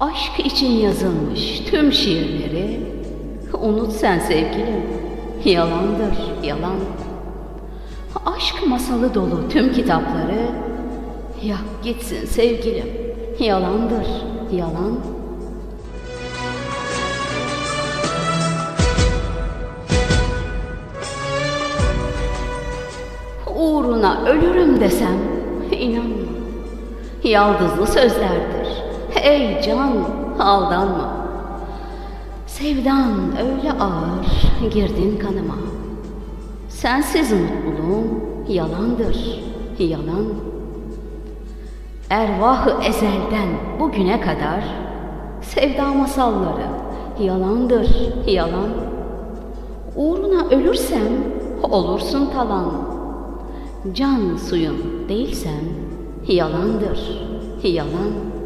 Aşk için yazılmış tüm şiirleri unut sen sevgilim. Yalandır, yalan. Aşk masalı dolu tüm kitapları yak gitsin sevgilim. Yalandır, yalan. Uğruna ölürüm desem inanma. Yaldızlı sözlerdir. Ey can aldanma. Sevdan öyle ağır girdin kanıma. Sensiz mutluluğum yalandır, yalan. Ervahı ezelden bugüne kadar sevda masalları yalandır, yalan. Uğruna ölürsem olursun talan. Can suyun değilsem yalandır, yalan.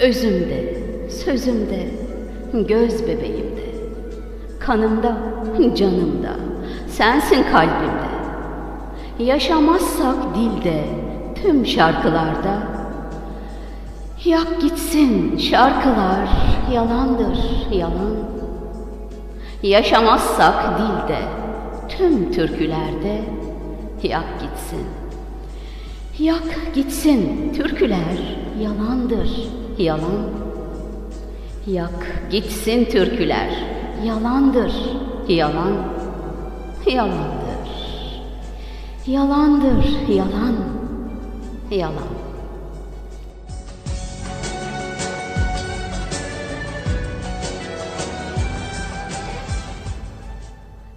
Özümde, sözümde, göz bebeğimde, kanımda, canımda, sensin kalbimde. Yaşamazsak dilde, tüm şarkılarda, yak gitsin şarkılar, yalandır, yalan. Yaşamazsak dilde, tüm türkülerde, yak gitsin. Yak gitsin türküler yalandır yalan. Yak gitsin türküler yalandır yalan. Yalandır. Yalandır yalan. Yalan.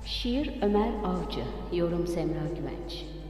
Şiir Ömer Avcı, yorum Semra Güvenç.